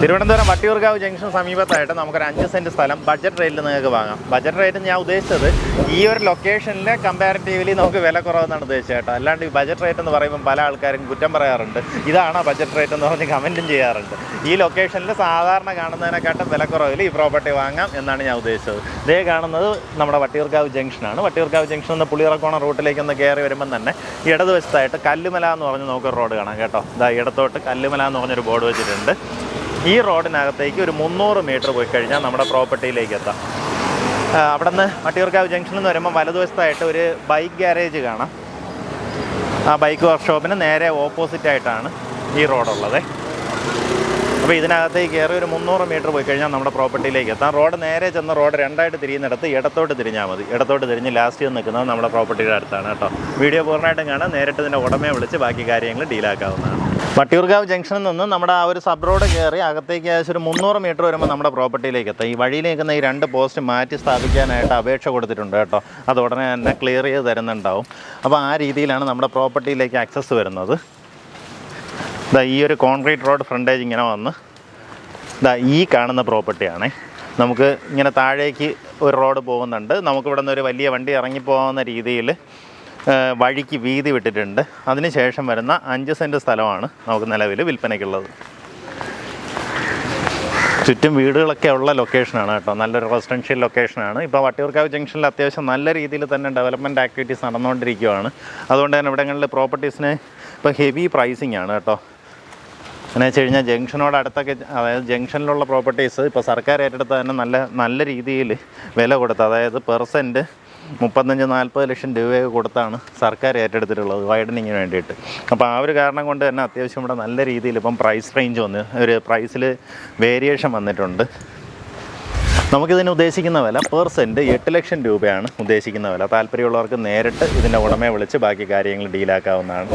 Thiruvananthapuram Vattiyoorkavu junction സമീപത്തായിട്ട് നമുക്കൊരു അഞ്ച് saint സ്ഥലം ബഡ്ജറ്റ് റേറ്റിൽ നിങ്ങൾക്ക് വാങ്ങാം. ബഡ്ജറ്റ് റേറ്റ് ഞാൻ ഉദ്ദേശിച്ചത് ഈ ഒരു ലൊക്കേഷനിൽ കമ്പാരിറ്റീവ്ലി നമുക്ക് വില കുറവെന്നാണ് ഉദ്ദേശിച്ചത് കേട്ടോ. അല്ലാണ്ട് ഈ ബഡ്ജറ്റ് റേറ്റ് എന്ന് പറയുമ്പോൾ പല ആൾക്കാരും കുറ്റം പറയാറുണ്ട്. ഇതാണോ ബഡ്ജറ്റ് റേറ്റ് എന്ന് പറഞ്ഞ് കമന്റും ചെയ്യാറുണ്ട്. ഈ ലൊക്കേഷനിൽ സാധാരണ കാണുന്നതിനെക്കാട്ടും വില കുറവിൽ ഈ പ്രോപ്പർട്ടി വാങ്ങാം എന്നാണ് ഞാൻ ഉദ്ദേശിച്ചത്. ഇതേ കാണുന്നത് നമ്മുടെ വട്ടിയൂർക്കാവ് ജംഗ്ഷനാണ്. വട്ടിയൂർക്കാവ് ജംഗ്ഷൻ നിന്ന് പുളിയിറക്കോണം റൂട്ടിലേക്ക് ഒന്ന് കയറി വരുമ്പം തന്നെ ഇടതുവശത്തായിട്ട് കല്ലുമല എന്ന് പറഞ്ഞ് നമുക്ക് റോഡ് കാണാം കേട്ടോ. ഇതാ ഇടത്തോട്ട് കല്ലുമല എന്ന് പറഞ്ഞൊരു ബോർഡ് വെച്ചിട്ടുണ്ട്. ഈ റോഡിനകത്തേക്ക് ഒരു മുന്നൂറ് മീറ്റർ പോയി കഴിഞ്ഞാൽ നമ്മുടെ പ്രോപ്പർട്ടിയിലേക്ക് എത്താം. അവിടെ നിന്ന് വട്ടിയൂർക്കാവ് ജംഗ്ഷനിൽ നിന്ന് വരുമ്പോൾ വലതുവശത്തായിട്ട് ഒരു ബൈക്ക് ഗ്യാരേജ് കാണാം. ആ ബൈക്ക് വർക്ക്ഷോപ്പിന് നേരെ ഓപ്പോസിറ്റായിട്ടാണ് ഈ റോഡുള്ളത്. അപ്പോൾ ഇതിനകത്തേക്ക് കയറി ഒരു മുന്നൂറ് മീറ്റർ പോയി കഴിഞ്ഞാൽ നമ്മുടെ പ്രോപ്പർട്ടിയിലേക്ക് എത്താം. റോഡ് നേരെ ചെന്ന് റോഡ് രണ്ടായിട്ട് തിരിയുന്നിടത്ത് ഇടത്തോട്ട് തിരിഞ്ഞാൽ മതി. ഇടത്തോട്ട് തിരിഞ്ഞ് ലാസ്റ്റ് നിൽക്കുന്നത് നമ്മുടെ പ്രോപ്പർട്ടിയുടെ അടുത്താണ് കേട്ടോ. വീഡിയോ പൂർണമായിട്ടും കാണാം. നേരിട്ട് ഇതിന്റെ ഉടമയെ വിളിച്ച് ബാക്കി കാര്യങ്ങൾ ഡീലാക്കാവുന്നതാണ് വട്ടിയൂർക്കാവ് ജംഗ്ഷനിൽ നിന്ന് നമ്മുടെ ആ ഒരു സബ് റോഡ് കയറി അകത്തേക്ക് ഏകദേശം ഒരു മുന്നൂറ് മീറ്റർ വരുമ്പോൾ നമ്മുടെ പ്രോപ്പർട്ടിയിലേക്ക് എത്താം. ഈ വഴിയിൽ നിൽക്കുന്ന ഈ രണ്ട് പോസ്റ്റ് മാറ്റി സ്ഥാപിക്കാനായിട്ട് അപേക്ഷ കൊടുത്തിട്ടുണ്ട് കേട്ടോ. അത് ഉടനെ തന്നെ ക്ലിയർ ചെയ്ത് തരുന്നുണ്ടാവും. അപ്പോൾ ആ രീതിയിലാണ് നമ്മുടെ പ്രോപ്പർട്ടിയിലേക്ക് ആക്സസ് വരുന്നത്. ദാ ഈ ഒരു കോൺക്രീറ്റ് റോഡ് ഫ്രണ്ടേജ് ഇങ്ങനെ വന്ന് ഇതാ ഈ കാണുന്ന പ്രോപ്പർട്ടിയാണ് നമുക്ക് ഇങ്ങനെ താഴേക്ക് ഒരു റോഡ് പോകുന്നുണ്ട്. നമുക്കിവിടെ നിന്ന് ഒരു വലിയ വണ്ടി ഇറങ്ങിപ്പോകുന്ന രീതിയിൽ വഴിക്ക് വീതി വിട്ടിട്ടുണ്ട്. അതിനുശേഷം വരുന്ന അഞ്ച് സെന്റ് സ്ഥലമാണ് നമുക്ക് നിലവിൽ വിൽപ്പനയ്ക്കുള്ളത്. ചുറ്റും വീടുകളൊക്കെ ഉള്ള ലൊക്കേഷനാണ് കേട്ടോ. നല്ലൊരു റെസിഡൻഷ്യൽ ലൊക്കേഷനാണ് ഇപ്പോൾ വട്ടിയൂർക്കാവ് ജംഗ്ഷനിൽ അത്യാവശ്യം നല്ല രീതിയിൽ തന്നെ ഡെവലപ്മെന്റ് ആക്ടിവിറ്റീസ് നടന്നുകൊണ്ടിരിക്കുകയാണ് അതുകൊണ്ട് തന്നെ ഇവിടങ്ങളിൽ പ്രോപ്പർട്ടീസിന് ഇപ്പോൾ ഹെവി പ്രൈസിങ് ആണ് കേട്ടോ. എന്ന് വെച്ച് കഴിഞ്ഞാൽ ജംഗ്ഷനോട് അടുത്തൊക്കെ അതായത് ജംഗ്ഷനിലുള്ള പ്രോപ്പർട്ടീസ് ഇപ്പോൾ സർക്കാർ ഏറ്റെടുത്ത് തന്നെ നല്ല നല്ല രീതിയിൽ വില കൊടുത്ത് അതായത് പെർസെന്റ് മുപ്പത്തഞ്ച് നാൽപ്പത് ലക്ഷം രൂപയൊക്കെ കൊടുത്താണ് സർക്കാർ ഏറ്റെടുത്തിട്ടുള്ളത് വൈഡനിങ്ങിന് വേണ്ടിയിട്ട്. അപ്പോൾ ആ ഒരു കാരണം കൊണ്ട് തന്നെ അത്യാവശ്യം ഇവിടെ നല്ല രീതിയിൽ ഇപ്പം പ്രൈസ് റേഞ്ച് വന്ന് ഒരു പ്രൈസിൽ വേരിയേഷൻ വന്നിട്ടുണ്ട്. നമുക്കിതിന് ഉദ്ദേശിക്കുന്ന വില പെർ സെന്റ് എട്ട് ലക്ഷം രൂപയാണ് ഉദ്ദേശിക്കുന്ന വില. താല്പര്യമുള്ളവർക്ക് നേരിട്ട് ഇതിന്റെ ഉടമയെ വിളിച്ച് ബാക്കി കാര്യങ്ങൾ ഡീലാക്കാവുന്നതാണ്